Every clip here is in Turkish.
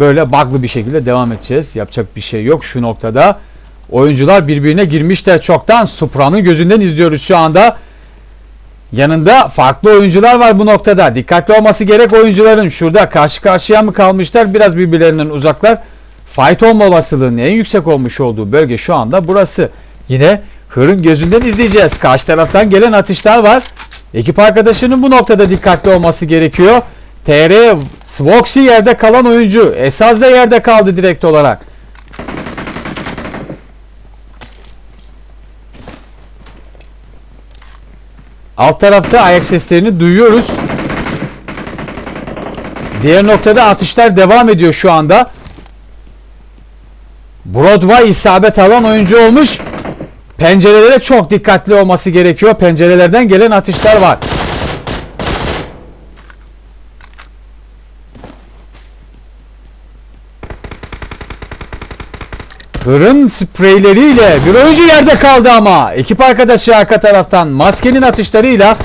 böyle bug'lı bir şekilde devam edeceğiz. Yapacak bir şey yok şu noktada. Oyuncular birbirine girmişler çoktan. Supra'nın gözünden izliyoruz şu anda. Yanında farklı oyuncular var bu noktada. Dikkatli olması gerek oyuncuların. Şurada karşı karşıya mı kalmışlar? Biraz birbirlerinden uzaklar. Fight olma olasılığının en yüksek olmuş olduğu bölge şu anda burası. Yine Hır'ın gözünden izleyeceğiz. Karşı taraftan gelen atışlar var. Ekip arkadaşının bu noktada dikkatli olması gerekiyor. TR Svoxy yerde kalan oyuncu. Esas da yerde kaldı direkt olarak. Alt tarafta ayak seslerini duyuyoruz. Diğer noktada atışlar devam ediyor şu anda. Broadway isabet alan oyuncu olmuş. Pencerelere çok dikkatli olması gerekiyor. Pencerelerden gelen atışlar var. Hırın spreyleriyle bir oyuncu yerde kaldı ama ekip arkadaşı arka taraftan maskenin atışlarıyla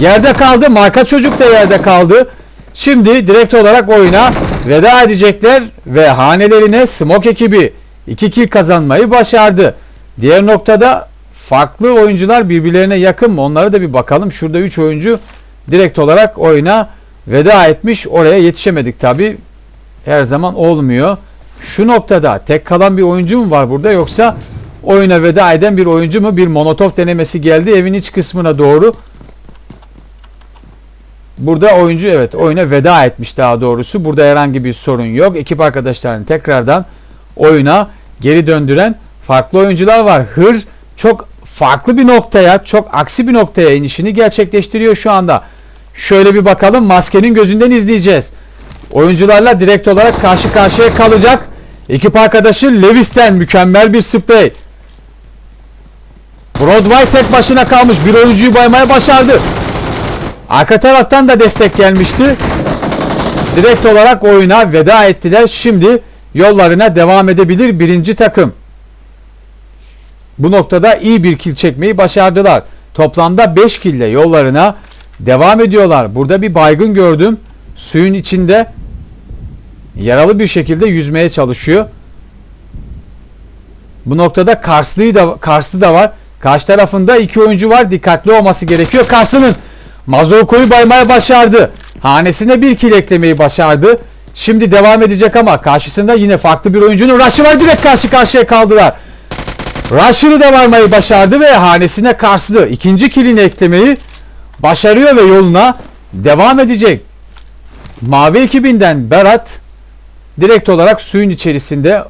yerde kaldı. Marka çocuk da yerde kaldı. Şimdi direkt olarak oyuna veda edecekler ve hanelerine Smoke ekibi 2 kill kazanmayı başardı. Diğer noktada farklı oyuncular birbirlerine yakın mı? Onlara da bir bakalım. Şurada 3 oyuncu direkt olarak oyuna veda etmiş. Oraya yetişemedik tabi. Her zaman olmuyor. Şu noktada tek kalan bir oyuncu mu var burada yoksa oyuna veda eden bir oyuncu mu? Bir monotof denemesi geldi evin iç kısmına doğru. Burada oyuncu evet oyuna veda etmiş daha doğrusu. Burada herhangi bir sorun yok. Ekip arkadaşlarını tekrardan oyuna geri döndüren farklı oyuncular var. Hır çok farklı bir noktaya, çok aksi bir noktaya inişini gerçekleştiriyor şu anda. Şöyle bir bakalım maskenin gözünden izleyeceğiz. Oyuncularla direkt olarak karşı karşıya kalacak. Ekip arkadaşı Lewis'ten mükemmel bir sprey. Broadway tek başına kalmış. Bir oyuncuyu baymaya başardı. Arka taraftan da destek gelmişti. Direkt olarak oyuna veda ettiler. Şimdi yollarına devam edebilir birinci takım. Bu noktada iyi bir kill çekmeyi başardılar. Toplamda 5 kill ile yollarına devam ediyorlar. Burada bir baygın gördüm. Suyun içinde yaralı bir şekilde yüzmeye çalışıyor. Bu noktada Karslı'yı da Karslı da var. Karşı tarafında iki oyuncu var. Dikkatli olması gerekiyor. Karslı'nın Mazoko'yu baymaya başardı. Hanesine bir kill eklemeyi başardı. Şimdi devam edecek ama karşısında yine farklı bir oyuncunun rush'ı var. Direkt karşı karşıya kaldılar. Rush'ını da varmayı başardı ve hanesine Karslı ikinci killini eklemeyi başarıyor ve yoluna devam edecek. Mavi ekibinden Berat direkt olarak suyun içerisinde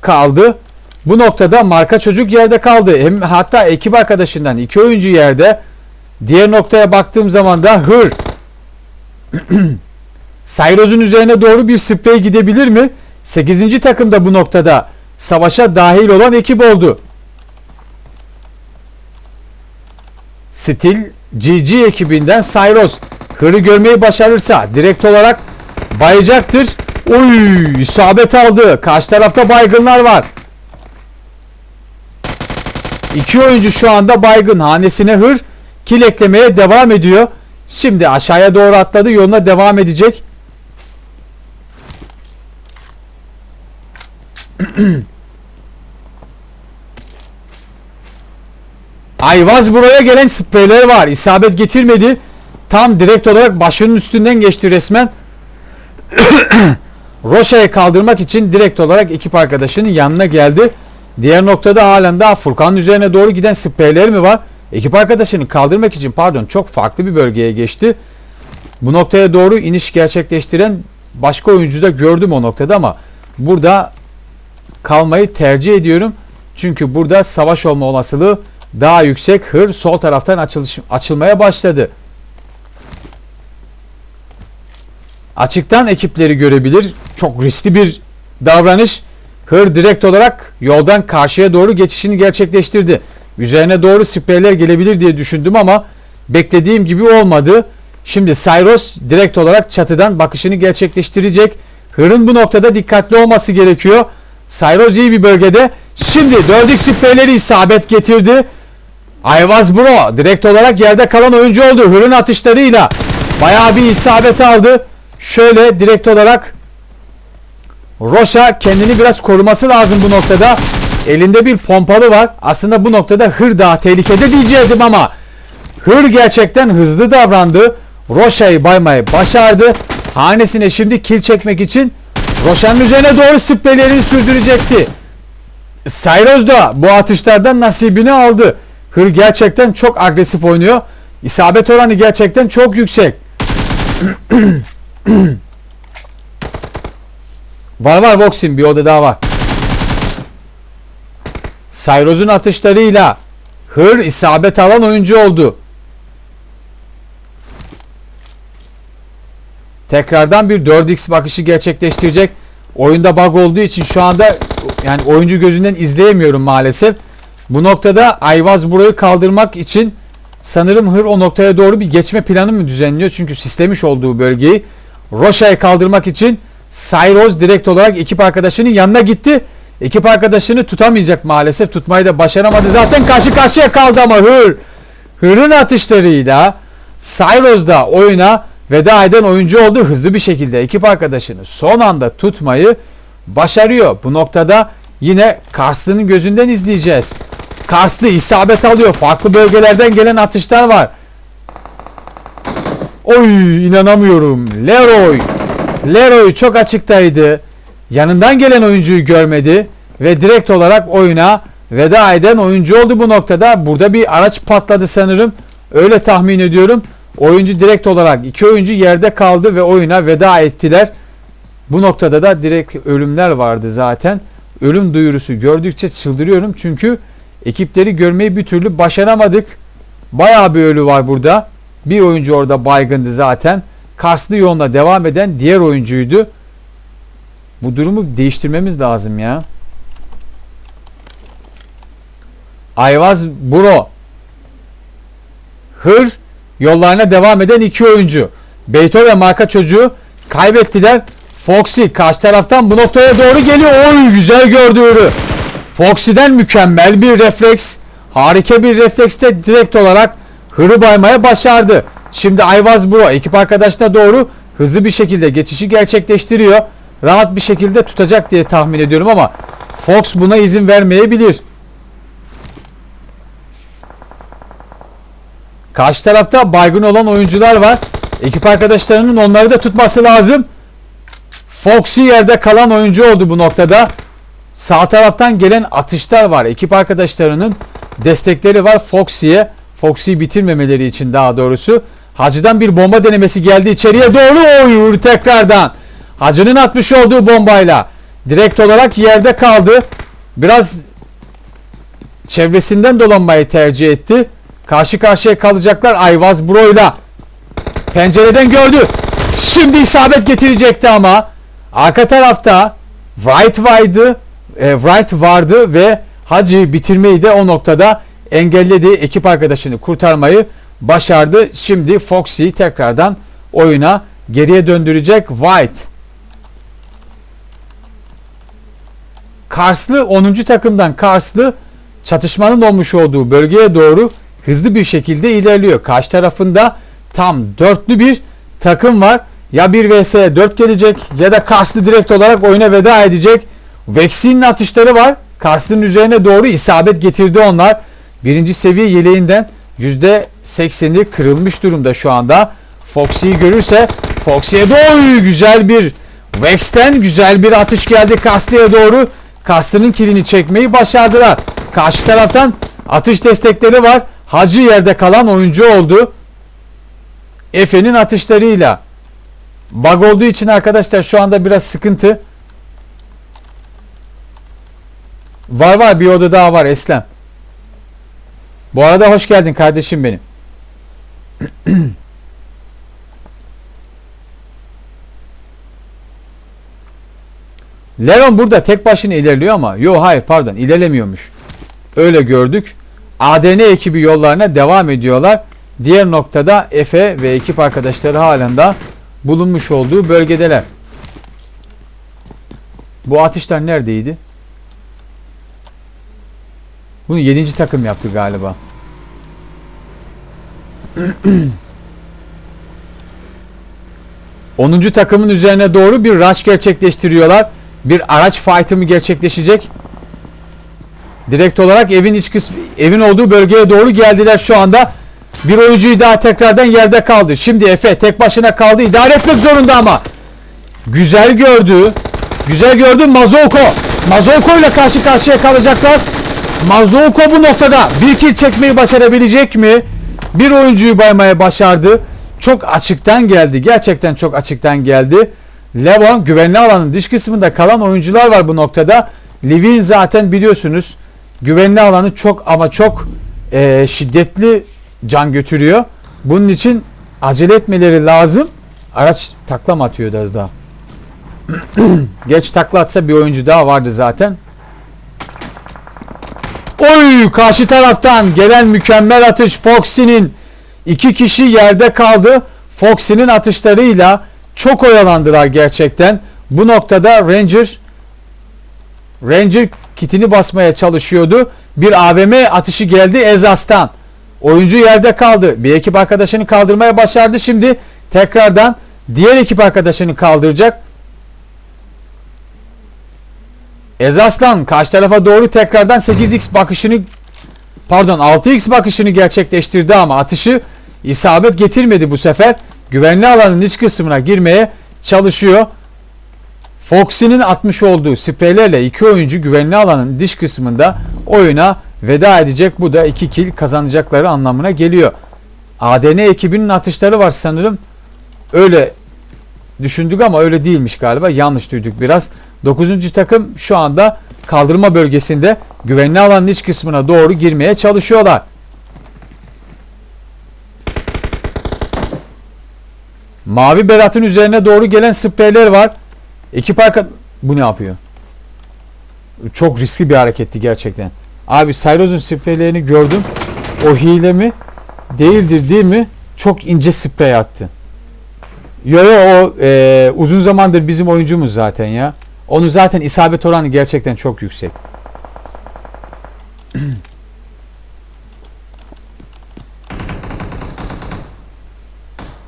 kaldı. Bu noktada marka çocuk yerde kaldı. Hem hatta ekip arkadaşından iki oyuncu yerde. Diğer noktaya baktığım zaman da Hır. Sayroz'un üzerine doğru bir sprey gidebilir mi? 8. takım da bu noktada savaşa dahil olan ekip oldu. Stil GG ekibinden Sayros Hır'ı görmeyi başarırsa direkt olarak bayacaktır. Oy isabet aldı. Karşı tarafta baygınlar var. İki oyuncu şu anda baygın. Hanesine hır. Kill eklemeye devam ediyor. Şimdi aşağıya doğru atladı. Yoluna devam edecek. Ayvaz buraya gelen spreyler var. İsabet getirmedi. Tam direkt olarak başının üstünden geçti resmen. Roşa'ya kaldırmak için direkt olarak ekip arkadaşının yanına geldi. Diğer noktada halen daha Furkan'ın üzerine doğru giden spreyler mi var? Ekip arkadaşını kaldırmak için pardon çok farklı bir bölgeye geçti. Bu noktaya doğru iniş gerçekleştiren başka oyuncu da gördüm o noktada ama burada kalmayı tercih ediyorum. Çünkü burada savaş olma olasılığı daha yüksek. Hır sol taraftan açılış, açılmaya başladı. Açıktan ekipleri görebilir. Çok riskli bir davranış. Hır direkt olarak yoldan karşıya doğru geçişini gerçekleştirdi. Üzerine doğru spreyler gelebilir diye düşündüm ama beklediğim gibi olmadı. Şimdi Sayros direkt olarak çatıdan bakışını gerçekleştirecek. Hır'ın bu noktada dikkatli olması gerekiyor. Sayros iyi bir bölgede. Şimdi dördük spreyleri isabet getirdi. Ayvaz Bro direkt olarak yerde kalan oyuncu oldu. Hır'ın atışlarıyla bayağı bir isabet aldı. Şöyle direkt olarak Roşa kendini biraz koruması lazım bu noktada. Elinde bir pompalı var. Aslında bu noktada Hır daha tehlikede diyecektim ama Hır gerçekten hızlı davrandı. Roşa'yı baymayı başardı. Hanesine şimdi kill çekmek için Roşa'nın üzerine doğru spreylerini sürdürecekti. Sayroz da bu atışlardan nasibini aldı. Hır gerçekten çok agresif oynuyor. İsabet oranı gerçekten çok yüksek. var var Voxin bir oda daha var. Sayroz'un atışlarıyla Hır isabet alan oyuncu oldu. Tekrardan bir 4x bakışı gerçekleştirecek. Oyunda bug olduğu için şu anda yani oyuncu gözünden izleyemiyorum maalesef. Bu noktada Ayvaz burayı kaldırmak için sanırım Hır o noktaya doğru bir geçme planı mı düzenliyor? Çünkü sistemiş olduğu bölgeyi Roşa'ya kaldırmak için Sayroz direkt olarak ekip arkadaşının yanına gitti. Ekip arkadaşını tutamayacak maalesef. Tutmayı da başaramadı. Zaten karşı karşıya kaldı ama Hır. Hır'ın atışlarıyla Sayroz da oyuna veda eden oyuncu oldu. Hızlı bir şekilde ekip arkadaşını son anda tutmayı başarıyor. Bu noktada yine Karslı'nın gözünden izleyeceğiz. Karslı isabet alıyor. Farklı bölgelerden gelen atışlar var. Oy inanamıyorum. Leroy. Leroy çok açıktaydı. Yanından gelen oyuncuyu görmedi ve direkt olarak oyuna veda eden oyuncu oldu bu noktada. Burada bir araç patladı sanırım. Öyle tahmin ediyorum. Oyuncu direkt olarak iki oyuncu yerde kaldı ve oyuna veda ettiler. Bu noktada da direkt ölümler vardı zaten. Ölüm duyurusu gördükçe çıldırıyorum çünkü ekipleri görmeyi bir türlü başaramadık. Bayağı bir ölü var burada. Bir oyuncu orada baygındı zaten. Karslı yoluna devam eden diğer oyuncuydu. Bu durumu değiştirmemiz lazım ya. Ayvaz Buro. Hır yollarına devam eden iki oyuncu. Beyto ve marka çocuğu kaybettiler. Foxy karşı taraftan bu noktaya doğru geliyor. Oy güzel gördüğü. Foxy'den mükemmel bir refleks. Harika bir reflekste direkt olarak hırı baymaya başardı. Şimdi Ayvaz Bro ekip arkadaşına doğru hızlı bir şekilde geçişi gerçekleştiriyor. Rahat bir şekilde tutacak diye tahmin ediyorum ama Fox buna izin vermeyebilir. Karşı tarafta baygın olan oyuncular var. Ekip arkadaşlarının onları da tutması lazım. Foxy yerde kalan oyuncu oldu bu noktada. Sağ taraftan gelen atışlar var. Ekip arkadaşlarının destekleri var Foxy'ye. Foxy'yi bitirmemeleri için daha doğrusu. Hacı'dan bir bomba denemesi geldi içeriye doğru. Oy tekrardan. Hacı'nın atmış olduğu bombayla direkt olarak yerde kaldı. Biraz çevresinden dolanmayı tercih etti. Karşı karşıya kalacaklar Ayvaz Bro'yla. Pencereden gördü. Şimdi isabet getirecekti ama arka tarafta Wright vardı, e, Wright vardı ve Hacı bitirmeyi de o noktada engelledi. Ekip arkadaşını kurtarmayı başardı. Şimdi Foxy tekrardan oyuna geriye döndürecek White. Karslı 10. takımdan Karslı çatışmanın olmuş olduğu bölgeye doğru hızlı bir şekilde ilerliyor. Karşı tarafında tam dörtlü bir takım var. Ya bir vs 4 gelecek ya da Karslı direkt olarak oyuna veda edecek. Vex'in atışları var. Karslı'nın üzerine doğru isabet getirdi onlar. Birinci seviye yeleğinden %80'i kırılmış durumda şu anda. Foxy'yi görürse Foxy'ye doğru güzel bir Vex'ten güzel bir atış geldi Karslı'ya doğru. Karslı'nın kilini çekmeyi başardılar. Karşı taraftan atış destekleri var. Hacı yerde kalan oyuncu oldu. Efe'nin atışlarıyla bug olduğu için arkadaşlar şu anda biraz sıkıntı. Var var bir oda daha var Eslem. Bu arada hoş geldin kardeşim benim. Leron burada tek başına ilerliyor ama yo hayır pardon ilerlemiyormuş. Öyle gördük. ADN ekibi yollarına devam ediyorlar. Diğer noktada Efe ve ekip arkadaşları halen de bulunmuş olduğu bölgedeler. Bu atışlar neredeydi? Bunu 7. takım yaptı galiba. Onuncu takımın üzerine doğru bir rush gerçekleştiriyorlar. bir araç fight'ı mı gerçekleşecek? Direkt olarak evin iç kısmı evin olduğu bölgeye doğru geldiler şu anda. Bir oyuncuyu daha tekrardan yerde kaldı. Şimdi Efe tek başına kaldı. İdare etmek zorunda ama. Güzel gördü. Güzel gördü Mazoko. Mazoko ile karşı karşıya kalacaklar. Mazoko bu noktada bir kill çekmeyi başarabilecek mi? Bir oyuncuyu baymaya başardı. Çok açıktan geldi. Gerçekten çok açıktan geldi. Levon güvenli alanın dış kısmında kalan oyuncular var bu noktada. Livin zaten biliyorsunuz güvenli alanı çok ama çok eee, şiddetli can götürüyor. Bunun için acele etmeleri lazım. Araç takla mı atıyordu az daha? Geç takla atsa bir oyuncu daha vardı zaten. Oy karşı taraftan gelen mükemmel atış Foxy'nin iki kişi yerde kaldı. Foxy'nin atışlarıyla çok oyalandılar gerçekten. Bu noktada Ranger Ranger kitini basmaya çalışıyordu. Bir AVM atışı geldi Ezas'tan. Oyuncu yerde kaldı. Bir ekip arkadaşını kaldırmaya başardı. Şimdi tekrardan diğer ekip arkadaşını kaldıracak. Ezaslan karşı tarafa doğru tekrardan 8x bakışını pardon 6x bakışını gerçekleştirdi ama atışı isabet getirmedi bu sefer. Güvenli alanın iç kısmına girmeye çalışıyor. Foxy'nin atmış olduğu spreylerle iki oyuncu güvenli alanın dış kısmında oyuna veda edecek. Bu da 2 kill kazanacakları anlamına geliyor. ADN ekibinin atışları var sanırım. Öyle düşündük ama öyle değilmiş galiba. Yanlış duyduk biraz. 9. takım şu anda kaldırma bölgesinde güvenli alanın iç kısmına doğru girmeye çalışıyorlar. Mavi Berat'ın üzerine doğru gelen spreyler var. Ekip arka... Bu ne yapıyor? Çok riskli bir hareketti gerçekten. Abi Cyros'un spreylerini gördüm. O hile mi? Değildir değil mi? Çok ince sprey attı. Yo yo o e, uzun zamandır bizim oyuncumuz zaten ya. Onun zaten isabet oranı gerçekten çok yüksek.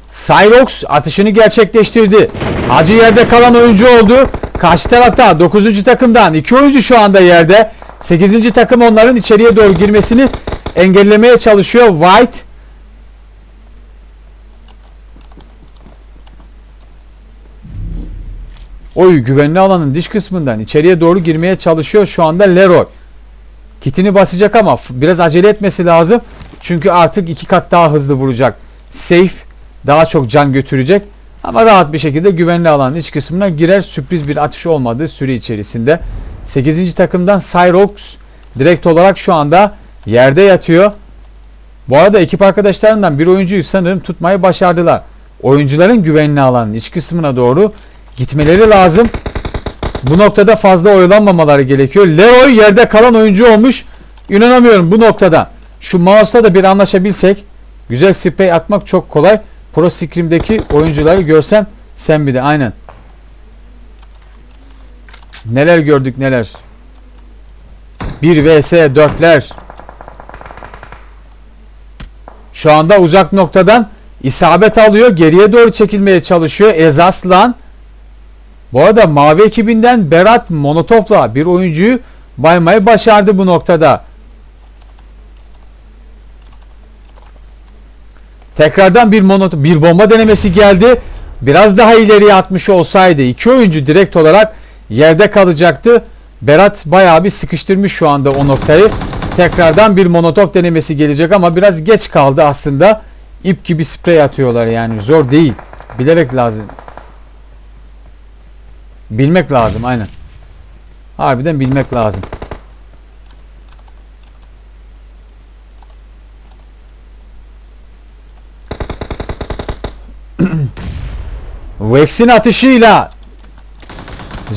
Cyrox atışını gerçekleştirdi. Acı yerde kalan oyuncu oldu. Karşı tarafta 9. takımdan 2 oyuncu şu anda yerde. 8. takım onların içeriye doğru girmesini engellemeye çalışıyor. White Oy güvenli alanın dış kısmından içeriye doğru girmeye çalışıyor şu anda Leroy. Kitini basacak ama biraz acele etmesi lazım. Çünkü artık iki kat daha hızlı vuracak. Safe daha çok can götürecek. Ama rahat bir şekilde güvenli alanın iç kısmına girer. Sürpriz bir atış olmadığı süre içerisinde. 8. takımdan Cyrox direkt olarak şu anda yerde yatıyor. Bu arada ekip arkadaşlarından bir oyuncuyu sanırım tutmayı başardılar. Oyuncuların güvenli alanın iç kısmına doğru gitmeleri lazım. Bu noktada fazla oyalanmamaları gerekiyor. Leroy yerde kalan oyuncu olmuş. İnanamıyorum bu noktada. Şu mouse'la da bir anlaşabilsek. Güzel sprey atmak çok kolay. Pro Scrim'deki oyuncuları görsem sen bir de aynen. Neler gördük neler. 1 vs 4'ler. Şu anda uzak noktadan isabet alıyor. Geriye doğru çekilmeye çalışıyor. Ezaslan. Bu arada mavi ekibinden Berat Monotov'la bir oyuncuyu baymayı başardı bu noktada. Tekrardan bir monoto bir bomba denemesi geldi. Biraz daha ileriye atmış olsaydı iki oyuncu direkt olarak yerde kalacaktı. Berat bayağı bir sıkıştırmış şu anda o noktayı. Tekrardan bir monotop denemesi gelecek ama biraz geç kaldı aslında. İp gibi sprey atıyorlar yani zor değil. Bilerek lazım. Bilmek lazım aynen. Harbiden bilmek lazım. Vex'in atışıyla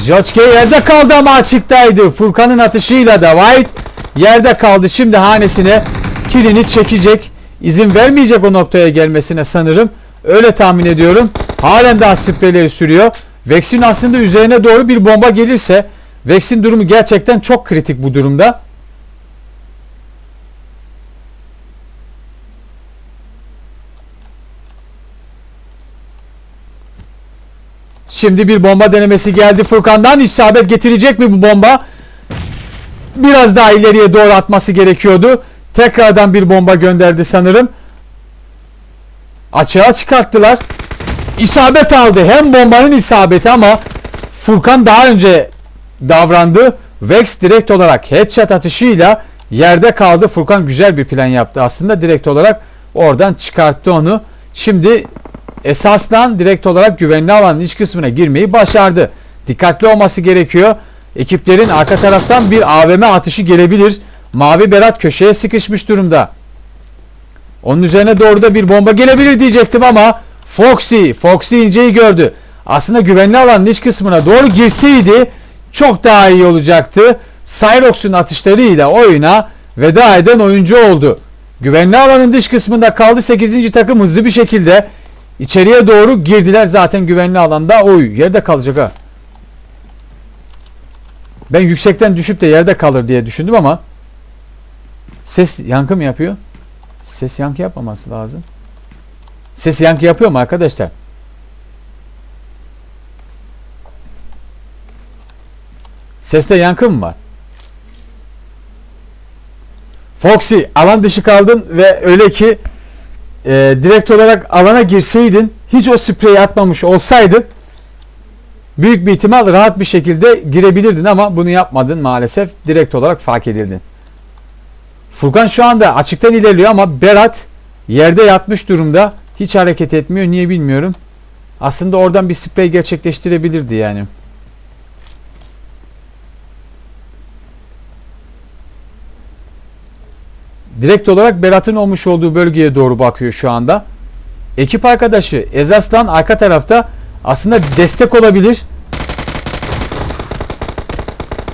Jotke yerde kaldı ama açıktaydı. Furkan'ın atışıyla da White yerde kaldı. Şimdi hanesine kilini çekecek. İzin vermeyecek o noktaya gelmesine sanırım. Öyle tahmin ediyorum. Halen daha spreyleri sürüyor. Vex'in aslında üzerine doğru bir bomba gelirse Vex'in durumu gerçekten çok kritik bu durumda. Şimdi bir bomba denemesi geldi Furkan'dan. İsabet getirecek mi bu bomba? Biraz daha ileriye doğru atması gerekiyordu. Tekrardan bir bomba gönderdi sanırım. Açığa çıkarttılar. İsabet aldı. Hem bombanın isabeti ama Furkan daha önce davrandı. Vex direkt olarak headshot atışıyla yerde kaldı. Furkan güzel bir plan yaptı aslında. Direkt olarak oradan çıkarttı onu. Şimdi esasdan direkt olarak güvenli alanın iç kısmına girmeyi başardı. Dikkatli olması gerekiyor. Ekiplerin arka taraftan bir AVM atışı gelebilir. Mavi Berat köşeye sıkışmış durumda. Onun üzerine doğru da bir bomba gelebilir diyecektim ama Foxy, Foxy inceyi gördü. Aslında güvenli alanın iç kısmına doğru girseydi çok daha iyi olacaktı. Cyrox'un atışlarıyla oyuna veda eden oyuncu oldu. Güvenli alanın dış kısmında kaldı 8. takım hızlı bir şekilde içeriye doğru girdiler. Zaten güvenli alanda oy yerde kalacak ha. Ben yüksekten düşüp de yerde kalır diye düşündüm ama ses yankı mı yapıyor? Ses yankı yapmaması lazım. Ses yankı yapıyor mu arkadaşlar? Seste yankı mı var? Foxy alan dışı kaldın ve öyle ki e, direkt olarak alana girseydin hiç o spreyi atmamış olsaydın büyük bir ihtimal rahat bir şekilde girebilirdin ama bunu yapmadın maalesef direkt olarak fark edildin. Furkan şu anda açıktan ilerliyor ama Berat yerde yatmış durumda. Hiç hareket etmiyor. Niye bilmiyorum. Aslında oradan bir sprey gerçekleştirebilirdi yani. Direkt olarak Berat'ın olmuş olduğu bölgeye doğru bakıyor şu anda. Ekip arkadaşı Ezaslan arka tarafta aslında destek olabilir.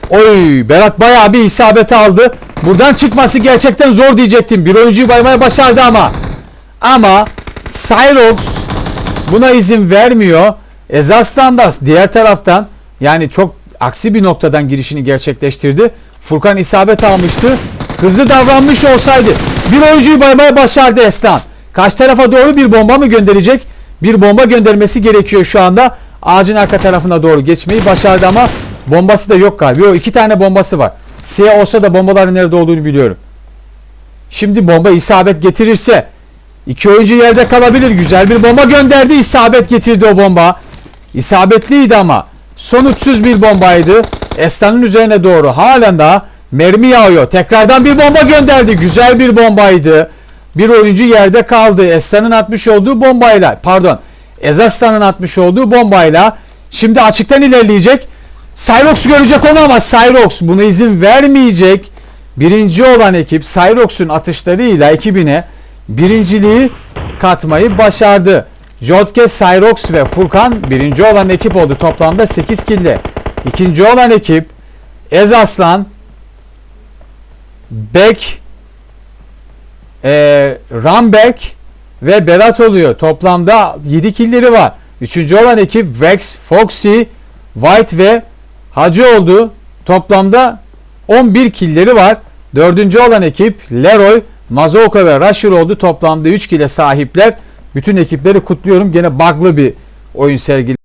Oy Berat bayağı bir isabet aldı. Buradan çıkması gerçekten zor diyecektim. Bir oyuncuyu baymaya başardı ama. Ama Cyrox buna izin vermiyor. Ezaslan da diğer taraftan yani çok aksi bir noktadan girişini gerçekleştirdi. Furkan isabet almıştı. Hızlı davranmış olsaydı bir oyuncuyu baymaya başardı Eslan. Kaç tarafa doğru bir bomba mı gönderecek? Bir bomba göndermesi gerekiyor şu anda. Ağacın arka tarafına doğru geçmeyi başardı ama bombası da yok galiba. Yok iki tane bombası var. S olsa da bombaların nerede olduğunu biliyorum. Şimdi bomba isabet getirirse iki oyuncu yerde kalabilir. Güzel bir bomba gönderdi. İsabet getirdi o bomba. İsabetliydi ama sonuçsuz bir bombaydı. Eslan'ın üzerine doğru halen daha mermi yağıyor. Tekrardan bir bomba gönderdi. Güzel bir bombaydı. Bir oyuncu yerde kaldı. Eslan'ın atmış olduğu bombayla pardon Ezaslan'ın atmış olduğu bombayla şimdi açıktan ilerleyecek. Cyrox görecek onu ama Cyrox buna izin vermeyecek. Birinci olan ekip Cyrox'un atışlarıyla ekibine birinciliği katmayı başardı. Jotke, Cyrox ve Furkan birinci olan ekip oldu. Toplamda 8 kilde. İkinci olan ekip Ezaslan, Beck, e, Rambek ve Berat oluyor. Toplamda 7 killeri var. Üçüncü olan ekip Vex, Foxy, White ve Hacı oldu. Toplamda 11 killeri var. Dördüncü olan ekip Leroy, Mazoka ve Rusher oldu. Toplamda 3 kile sahipler. Bütün ekipleri kutluyorum. Gene bug'lı bir oyun sergili.